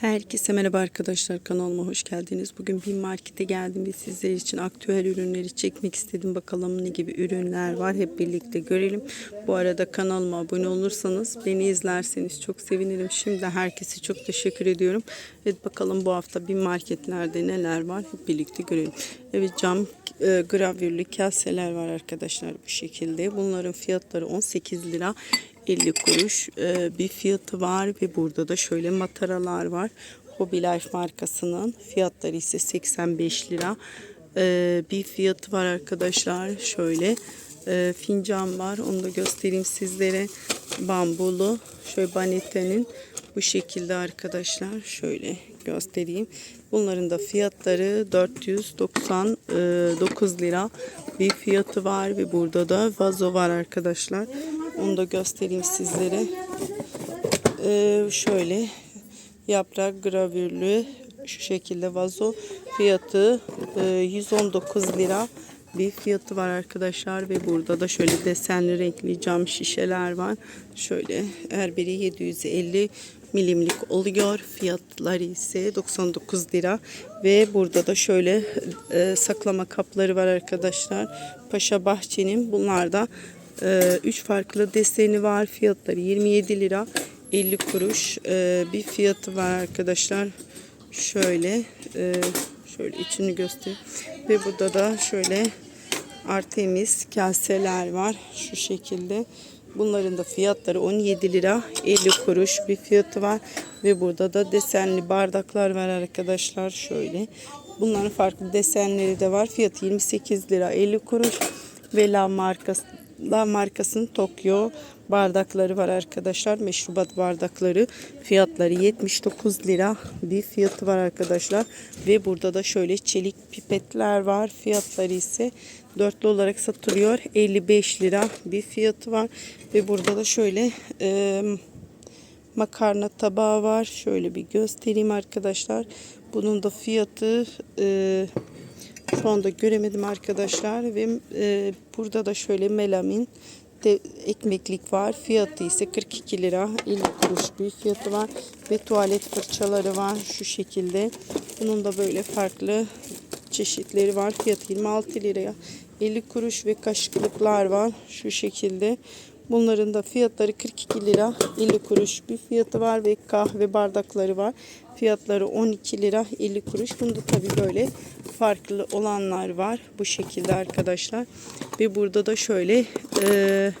Herkese merhaba arkadaşlar kanalıma hoş geldiniz. Bugün bir markete geldim ve sizler için aktüel ürünleri çekmek istedim. Bakalım ne gibi ürünler var hep birlikte görelim. Bu arada kanalıma abone olursanız beni izlerseniz çok sevinirim. Şimdi herkese çok teşekkür ediyorum. Evet bakalım bu hafta bir marketlerde neler var hep birlikte görelim. Evet cam e, gravürlü kaseler var arkadaşlar bu şekilde. Bunların fiyatları 18 lira. 50 kuruş e, bir fiyatı var ve burada da şöyle mataralar var. Hobby Life markasının fiyatları ise 85 lira. E, bir fiyatı var arkadaşlar. Şöyle e, fincan var. Onu da göstereyim sizlere. Bambulu. Şöyle Banette'nin bu şekilde arkadaşlar. Şöyle göstereyim. Bunların da fiyatları 499 lira bir fiyatı var ve burada da vazo var arkadaşlar. Onu da göstereyim sizlere. Ee, şöyle yaprak gravürlü şu şekilde vazo fiyatı e, 119 lira bir fiyatı var arkadaşlar ve burada da şöyle desenli renkli cam şişeler var. Şöyle her biri 750 milimlik oluyor. Fiyatları ise 99 lira ve burada da şöyle e, saklama kapları var arkadaşlar. Paşa Bahçe'nin bunlar da 3 farklı deseni var. Fiyatları 27 lira 50 kuruş e, bir fiyatı var arkadaşlar. Şöyle e, şöyle içini göstereyim. Ve burada da şöyle Artemis kaseler var. Şu şekilde. Bunların da fiyatları 17 lira 50 kuruş bir fiyatı var. Ve burada da desenli bardaklar var arkadaşlar. Şöyle. Bunların farklı desenleri de var. Fiyatı 28 lira 50 kuruş. Ve La markası La markasının Tokyo bardakları var arkadaşlar. Meşrubat bardakları. Fiyatları 79 lira bir fiyatı var arkadaşlar. Ve burada da şöyle çelik pipetler var. Fiyatları ise dörtlü olarak satılıyor. 55 lira bir fiyatı var. Ve burada da şöyle e, makarna tabağı var. Şöyle bir göstereyim arkadaşlar. Bunun da fiyatı e, şu anda göremedim arkadaşlar ve e, burada da şöyle melamin de ekmeklik var. Fiyatı ise 42 lira 50 kuruş bir fiyatı var ve tuvalet fırçaları var şu şekilde. Bunun da böyle farklı çeşitleri var. Fiyatı 26 liraya 50 kuruş ve kaşıklıklar var şu şekilde. Bunların da fiyatları 42 lira 50 kuruş bir fiyatı var ve kahve bardakları var. Fiyatları 12 lira 50 kuruş. Bunda tabi böyle farklı olanlar var. Bu şekilde arkadaşlar. Ve burada da şöyle e,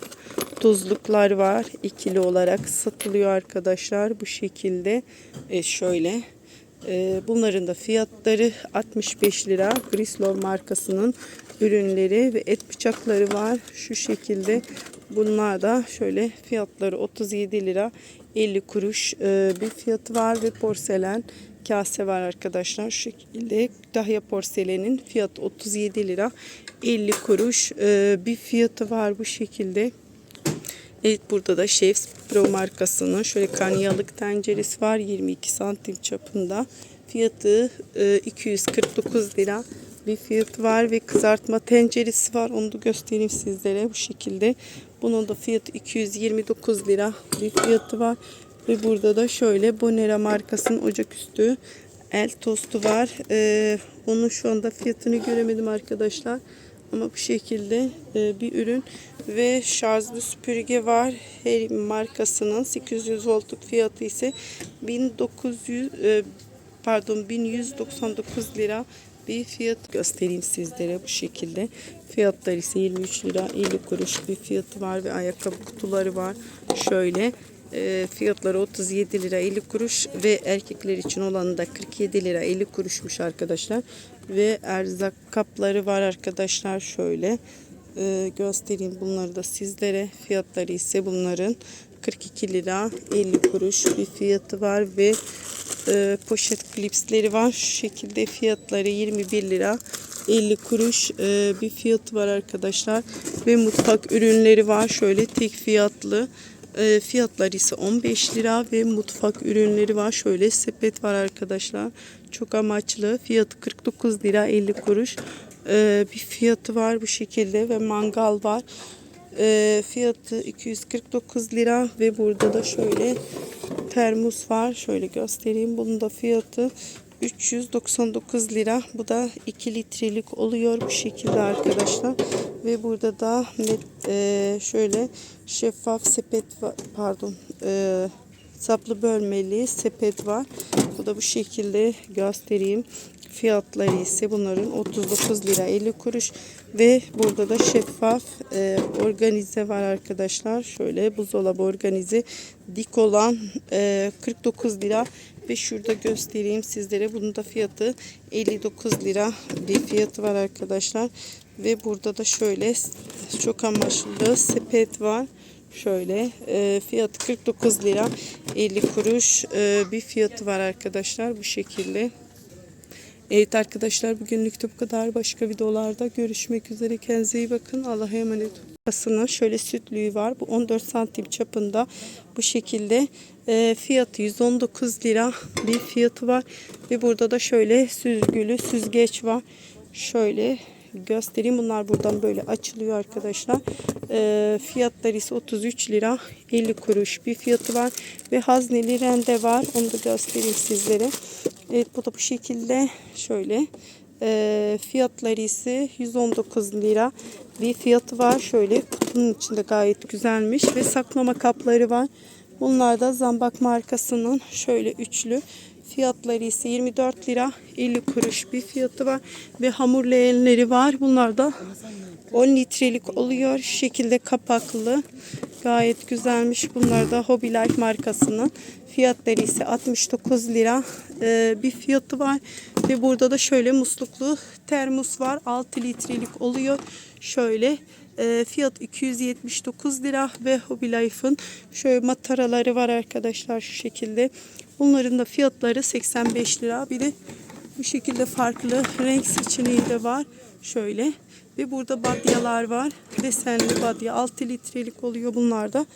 tuzluklar var. ikili olarak satılıyor arkadaşlar. Bu şekilde e, şöyle. E, bunların da fiyatları 65 lira. Grislov markasının ürünleri ve et bıçakları var. Şu şekilde bunlar da şöyle fiyatları 37 lira 50 kuruş e, bir fiyatı var ve porselen kase var arkadaşlar. Şu şekilde Dahya porselenin fiyatı 37 lira 50 kuruş e, bir fiyatı var bu şekilde. Evet burada da Chefs Pro markasının şöyle karniyalık tenceresi var 22 santim çapında. Fiyatı e, 249 lira bir fiyat var ve kızartma tenceresi var. Onu da göstereyim sizlere bu şekilde. Bunun da fiyatı 229 lira bir fiyatı var. Ve burada da şöyle Bonera markasının ocaküstü el tostu var. Ee, onun şu anda fiyatını göremedim arkadaşlar. Ama bu şekilde e, bir ürün ve şarjlı süpürge var. Her markasının 800 voltluk fiyatı ise 1900 e, pardon 1199 lira bir fiyat göstereyim sizlere bu şekilde. Fiyatları ise 23 lira 50 kuruş bir fiyatı var ve ayakkabı kutuları var. Şöyle e, fiyatları 37 lira 50 kuruş ve erkekler için olanı da 47 lira 50 kuruşmuş arkadaşlar. Ve erzak kapları var arkadaşlar şöyle e, göstereyim bunları da sizlere. Fiyatları ise bunların 42 lira 50 kuruş bir fiyatı var ve e, poşet klipsleri var. Şu şekilde fiyatları 21 lira 50 kuruş e, bir fiyatı var arkadaşlar. Ve mutfak ürünleri var. Şöyle tek fiyatlı. E, fiyatları ise 15 lira ve mutfak ürünleri var. Şöyle sepet var arkadaşlar. Çok amaçlı. Fiyatı 49 lira 50 kuruş. E, bir fiyatı var bu şekilde ve mangal var. Ee, fiyatı 249 lira ve burada da şöyle termos var. Şöyle göstereyim. Bunun da fiyatı 399 lira. Bu da 2 litrelik oluyor bu şekilde arkadaşlar. Ve burada da net, e, şöyle şeffaf sepet. Pardon. E, saplı bölmeli sepet var. Bu da bu şekilde göstereyim. Fiyatları ise bunların 39 lira 50 kuruş ve burada da şeffaf e, organize var arkadaşlar. Şöyle buzdolabı organize dik olan e, 49 lira ve şurada göstereyim sizlere. Bunun da fiyatı 59 lira bir fiyatı var arkadaşlar. Ve burada da şöyle çok amaçlı sepet var. Şöyle e, fiyatı 49 lira 50 kuruş e, bir fiyatı var arkadaşlar bu şekilde. Evet arkadaşlar bugünlük de bu kadar. Başka videolarda görüşmek üzere. Kendinize iyi bakın. Allah'a emanet olun. Kasının şöyle sütlüğü var. Bu 14 santim çapında bu şekilde e, fiyatı 119 lira bir fiyatı var. Ve burada da şöyle süzgülü süzgeç var. Şöyle göstereyim. Bunlar buradan böyle açılıyor arkadaşlar. E, fiyatları ise 33 lira 50 kuruş bir fiyatı var. Ve hazneli rende var. Onu da göstereyim sizlere. Evet bu da bu şekilde şöyle. E, fiyatları ise 119 lira bir fiyatı var. Şöyle kutunun içinde gayet güzelmiş ve saklama kapları var. Bunlar da Zambak markasının şöyle üçlü. Fiyatları ise 24 lira 50 kuruş bir fiyatı var. Ve hamur leğenleri var. Bunlar da 10 litrelik oluyor. Şu şekilde kapaklı. Gayet güzelmiş. Bunlar da Hobby Life markasının. Fiyatları ise 69 lira e, bir fiyatı var. Ve burada da şöyle musluklu termos var. 6 litrelik oluyor. Şöyle e, fiyat 279 lira ve Hobby Life'ın şöyle mataraları var arkadaşlar şu şekilde. Bunların da fiyatları 85 lira. Bir de bu şekilde farklı renk seçeneği de var. Şöyle. Ve burada badyalar var. Desenli badya. 6 litrelik oluyor bunlar da.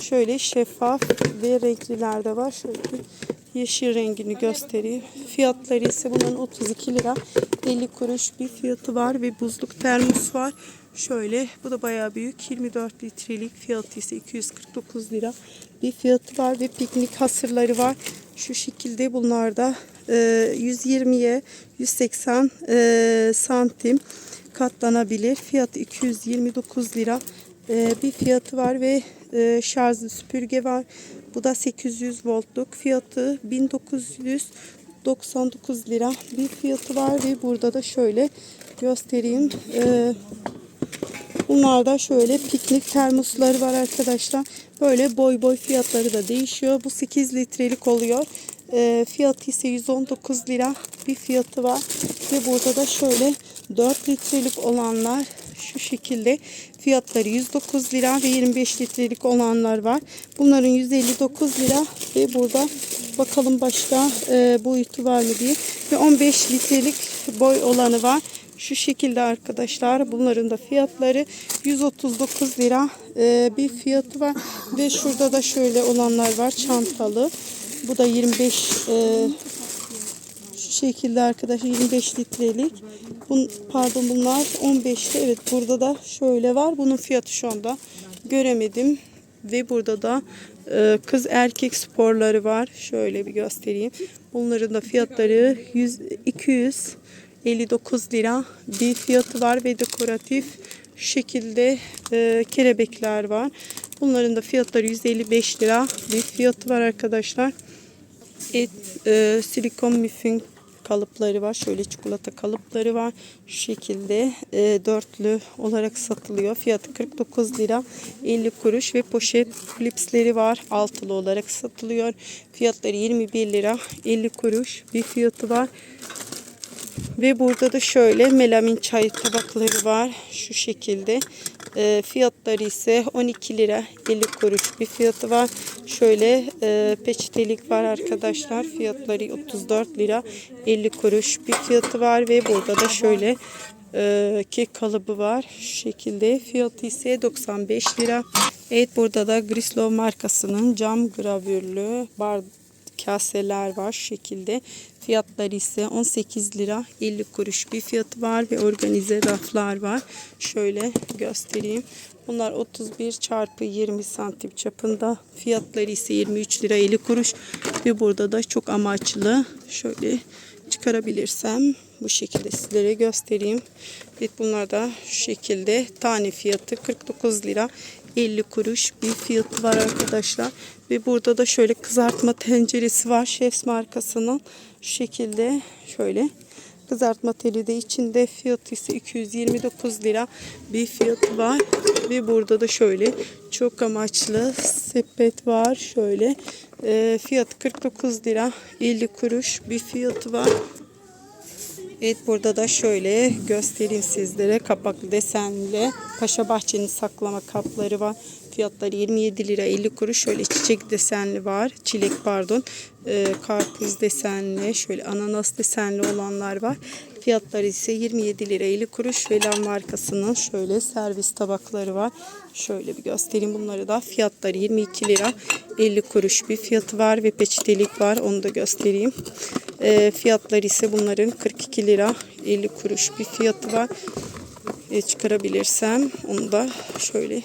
Şöyle şeffaf ve renkliler de var. Şöyle yeşil rengini göstereyim. Fiyatları ise bunların 32 lira 50 kuruş bir fiyatı var ve buzluk termos var. Şöyle bu da bayağı büyük 24 litrelik fiyatı ise 249 lira bir fiyatı var ve piknik hasırları var. Şu şekilde bunlarda e, 120'ye 180 e, santim katlanabilir. Fiyatı 229 lira e, bir fiyatı var ve e, şarjlı süpürge var. Bu da 800 voltluk. Fiyatı 1999 lira bir fiyatı var ve burada da şöyle göstereyim. E, Bunlar da şöyle piknik termosları var arkadaşlar. Böyle boy boy fiyatları da değişiyor. Bu 8 litrelik oluyor. E, fiyatı ise 119 lira bir fiyatı var. Ve burada da şöyle 4 litrelik olanlar şu şekilde fiyatları 109 lira ve 25 litrelik olanlar var. Bunların 159 lira ve burada bakalım başka e, boyutu var mı diye. Ve 15 litrelik boy olanı var. Şu şekilde arkadaşlar bunların da fiyatları 139 lira e, bir fiyatı var. Ve şurada da şöyle olanlar var çantalı. Bu da 25 e, şu şekilde arkadaşlar 25 litrelik. Bun, pardon bunlar 15'ti. Evet burada da şöyle var. Bunun fiyatı şu anda göremedim. Ve burada da e, kız erkek sporları var. Şöyle bir göstereyim. Bunların da fiyatları 100 200 59 lira bir fiyatı var ve dekoratif şekilde e, kelebekler var. Bunların da fiyatları 155 lira bir fiyatı var arkadaşlar. Et, e, silikon müfün kalıpları var. Şöyle çikolata kalıpları var. Şu şekilde e, dörtlü olarak satılıyor. Fiyatı 49 lira 50 kuruş ve poşet klipsleri var. Altılı olarak satılıyor. Fiyatları 21 lira 50 kuruş bir fiyatı var. Ve burada da şöyle melamin çay tabakları var. Şu şekilde. E, fiyatları ise 12 lira 50 kuruş bir fiyatı var. Şöyle e, peçetelik var arkadaşlar. Fiyatları 34 lira 50 kuruş bir fiyatı var. Ve burada da şöyle e, kek kalıbı var. Şu şekilde. Fiyatı ise 95 lira. Evet burada da Grislow markasının cam gravürlü bar kaseler var şekilde. Fiyatları ise 18 lira 50 kuruş bir fiyatı var ve organize raflar var. Şöyle göstereyim. Bunlar 31 çarpı 20 santim çapında. Fiyatları ise 23 lira 50 kuruş. Ve burada da çok amaçlı şöyle çıkarabilirsem bu şekilde sizlere göstereyim. Evet bunlar da şu şekilde tane fiyatı 49 lira 50 kuruş bir fiyatı var arkadaşlar. Ve burada da şöyle kızartma tenceresi var. Chefs markasının şu şekilde şöyle kızartma teli de içinde fiyatı ise 229 lira bir fiyatı var. Ve burada da şöyle çok amaçlı sepet var. Şöyle e, fiyatı 49 lira 50 kuruş bir fiyatı var. Evet burada da şöyle göstereyim sizlere kapaklı desenli Paşa Bahçe'nin saklama kapları var. Fiyatları 27 lira 50 kuruş. Şöyle çiçek desenli var. Çilek pardon. Ee, karpuz desenli. Şöyle ananas desenli olanlar var. Fiyatları ise 27 lira 50 kuruş. Ve Lav markasının şöyle servis tabakları var. Şöyle bir göstereyim bunları da. Fiyatları 22 lira 50 kuruş bir fiyatı var. Ve peçetelik var. Onu da göstereyim. Ee, fiyatları ise bunların 42 lira 50 kuruş bir fiyatı var. Ee, çıkarabilirsem onu da şöyle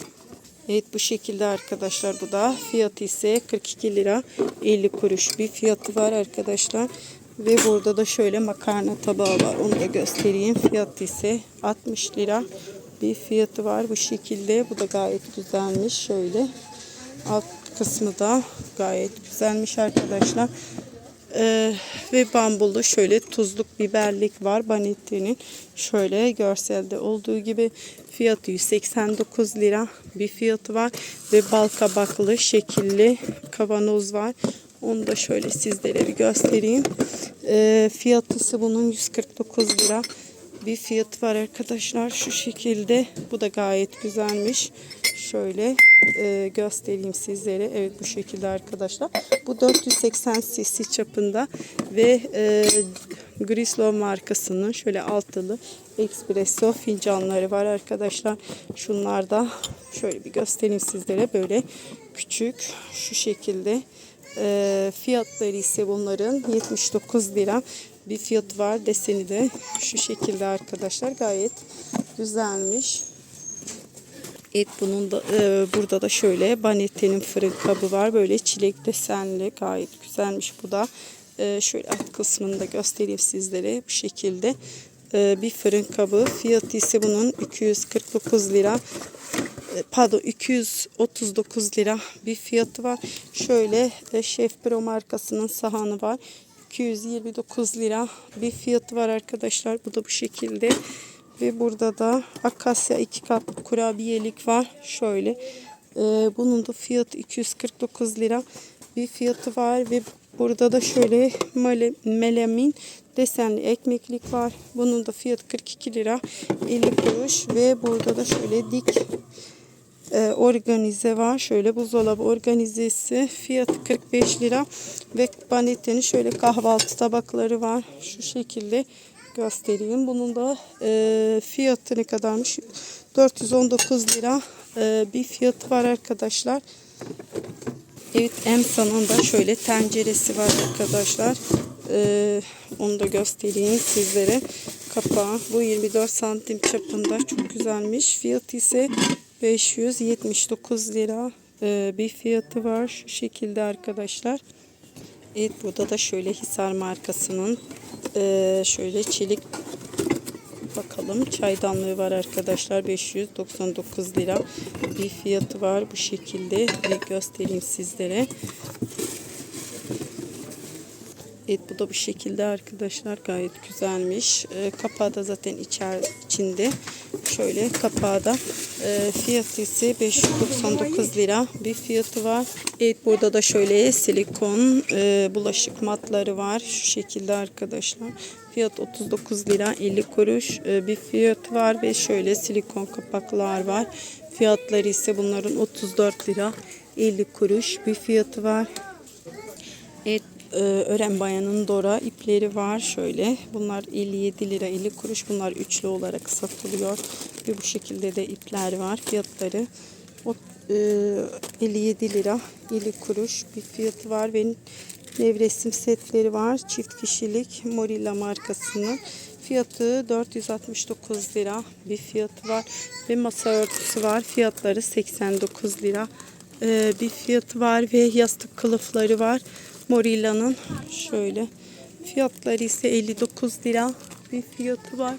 Evet bu şekilde arkadaşlar bu da fiyatı ise 42 lira 50 kuruş bir fiyatı var arkadaşlar. Ve burada da şöyle makarna tabağı var onu da göstereyim. Fiyatı ise 60 lira bir fiyatı var bu şekilde. Bu da gayet güzelmiş şöyle. Alt kısmı da gayet güzelmiş arkadaşlar. Ee, ve bambulu şöyle tuzluk biberlik var Banetti'nin şöyle görselde olduğu gibi fiyatı 189 lira bir fiyatı var ve bal kabaklı şekilli kavanoz var onu da şöyle sizlere bir göstereyim ee, fiyatı bunun 149 lira bir fiyatı var arkadaşlar şu şekilde bu da gayet güzelmiş şöyle e, göstereyim sizlere. Evet bu şekilde arkadaşlar. Bu 480 cc çapında ve e, Grislow markasının şöyle altılı espresso fincanları var arkadaşlar. Şunlar da şöyle bir göstereyim sizlere. Böyle küçük şu şekilde. E, fiyatları ise bunların 79 lira bir fiyat var. Deseni de şu şekilde arkadaşlar. Gayet güzelmiş. Evet bunun da e, burada da şöyle Banette'nin fırın kabı var. Böyle çilek desenli gayet güzelmiş bu da. E, şöyle alt kısmını da göstereyim sizlere bu şekilde. E, bir fırın kabı. Fiyatı ise bunun 249 lira. E, pardon 239 lira bir fiyatı var. Şöyle e, Chef Pro markasının sahanı var. 229 lira bir fiyatı var arkadaşlar. Bu da bu şekilde. Ve burada da akasya iki katlı kurabiyelik var. Şöyle. Ee, bunun da fiyatı 249 lira bir fiyatı var. Ve burada da şöyle mele, melamin desenli ekmeklik var. Bunun da fiyatı 42 lira 50 kuruş. Ve burada da şöyle dik e, organize var. Şöyle buzdolabı organizesi fiyatı 45 lira ve Banette'nin şöyle kahvaltı tabakları var. Şu şekilde göstereyim. Bunun da e, fiyatı ne kadarmış? 419 lira e, bir fiyatı var arkadaşlar. Evet Emsa'nın da şöyle tenceresi var arkadaşlar. E, onu da göstereyim sizlere. Kapağı bu 24 santim çapında çok güzelmiş. Fiyatı ise 579 lira e, bir fiyatı var. Şu şekilde arkadaşlar. Evet burada da şöyle Hisar markasının e, şöyle çelik bakalım çaydanlığı var arkadaşlar 599 lira bir fiyatı var bu şekilde ve göstereyim sizlere Evet bu da bu şekilde arkadaşlar gayet güzelmiş. E, kapağı da zaten içer, içinde. Şöyle kapağı da e, fiyatı ise 599 lira bir fiyatı var. Evet burada da şöyle silikon e, bulaşık matları var. Şu şekilde arkadaşlar. Fiyat 39 lira 50 kuruş e, bir fiyatı var ve şöyle silikon kapaklar var. Fiyatları ise bunların 34 lira 50 kuruş bir fiyatı var. Evet e, Ören Bayan'ın Dora ipleri var şöyle. Bunlar 57 lira 50 kuruş. Bunlar üçlü olarak satılıyor. Ve bu şekilde de ipler var. Fiyatları o, e, 57 lira 50 kuruş bir fiyatı var. Ve nevresim setleri var. Çift kişilik Morilla markasının. Fiyatı 469 lira bir fiyatı var. Ve masa örtüsü var. Fiyatları 89 lira e, bir fiyatı var. Ve yastık kılıfları var. Morilla'nın şöyle. Fiyatları ise 59 lira bir fiyatı var.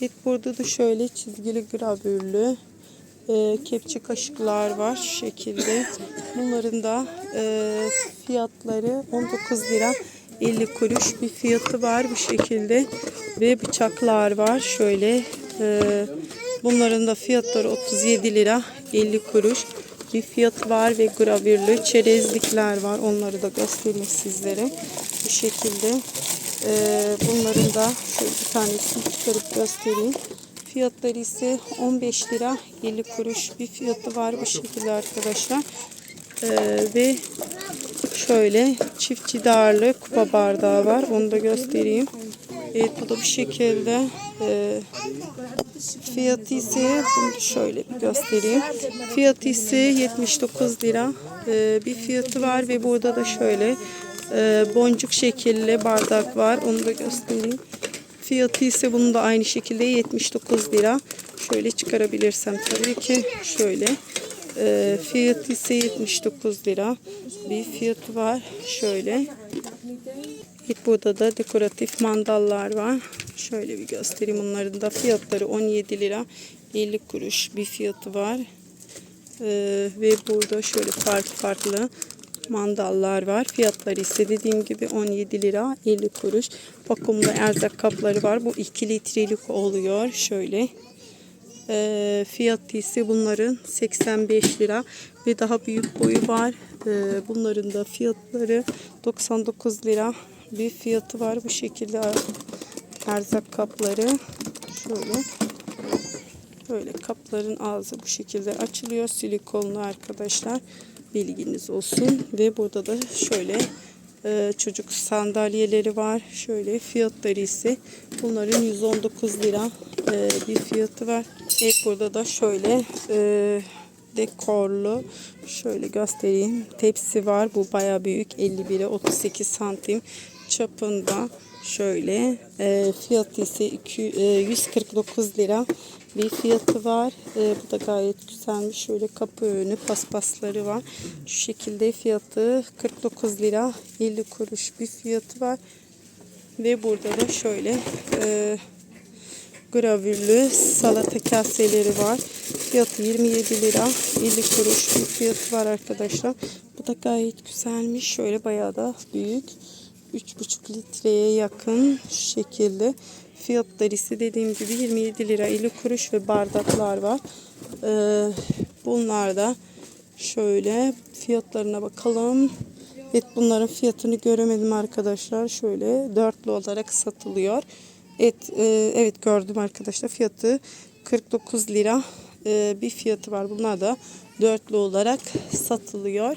Evet burada da şöyle çizgili gravürlü e, kepçe kaşıklar var şu şekilde. Bunların da e, fiyatları 19 lira 50 kuruş bir fiyatı var bu şekilde. Ve bıçaklar var şöyle. E, bunların da fiyatları 37 lira 50 kuruş bir fiyat var ve gravürlü çerezlikler var. Onları da göstereyim sizlere. Bu şekilde. Ee, bunların da şöyle bir tanesini çıkarıp göstereyim. Fiyatları ise 15 lira 50 kuruş bir fiyatı var bu şekilde arkadaşlar. Ee, ve şöyle çift cidarlı kupa bardağı var. Onu da göstereyim. Evet bu da bu şekilde. Ee, fiyatı ise bunu şöyle bir göstereyim. Fiyatı ise 79 lira Ee, bir fiyatı var ve burada da şöyle e, boncuk şekilli bardak var. Onu da göstereyim. Fiyatı ise bunun da aynı şekilde 79 lira. Şöyle çıkarabilirsem tabii ki şöyle. E, fiyatı ise 79 lira. Bir fiyatı var. Şöyle. Burada da dekoratif mandallar var. Şöyle bir göstereyim. Onların da fiyatları 17 lira 50 kuruş bir fiyatı var. Ee, ve burada şöyle farklı farklı mandallar var. Fiyatları ise dediğim gibi 17 lira 50 kuruş. Vakumlu erzak kapları var. Bu 2 litrelik oluyor. Şöyle. Ee, fiyatı ise bunların 85 lira ve daha büyük boyu var. Ee, bunların da fiyatları 99 lira bir fiyatı var. Bu şekilde erzak kapları. Şöyle. Böyle kapların ağzı bu şekilde açılıyor. Silikonlu arkadaşlar. Bilginiz olsun. Ve burada da şöyle e, çocuk sandalyeleri var. Şöyle fiyatları ise bunların 119 lira e, bir fiyatı var. Evet burada da şöyle e, dekorlu şöyle göstereyim. Tepsi var. Bu baya büyük. 51'e 38 santim çapında. Şöyle e, fiyatı ise iki- e, 149 lira bir fiyatı var. E, bu da gayet güzelmiş. Şöyle kapı önü paspasları var. Şu şekilde fiyatı 49 lira 50 kuruş bir fiyatı var. Ve burada da şöyle e, gravürlü salata kaseleri var. Fiyatı 27 lira 50 kuruş bir fiyatı var arkadaşlar. Bu da gayet güzelmiş. Şöyle bayağı da büyük. 3,5 litreye yakın şu şekilde. Fiyatları ise dediğim gibi 27 lira 50 kuruş ve bardaklar var. Ee, bunlar da şöyle fiyatlarına bakalım. Evet bunların fiyatını göremedim arkadaşlar. Şöyle dörtlü olarak satılıyor. Evet, e, evet gördüm arkadaşlar. Fiyatı 49 lira e, bir fiyatı var. Bunlar da dörtlü olarak satılıyor.